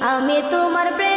আমি তোমার প্রেম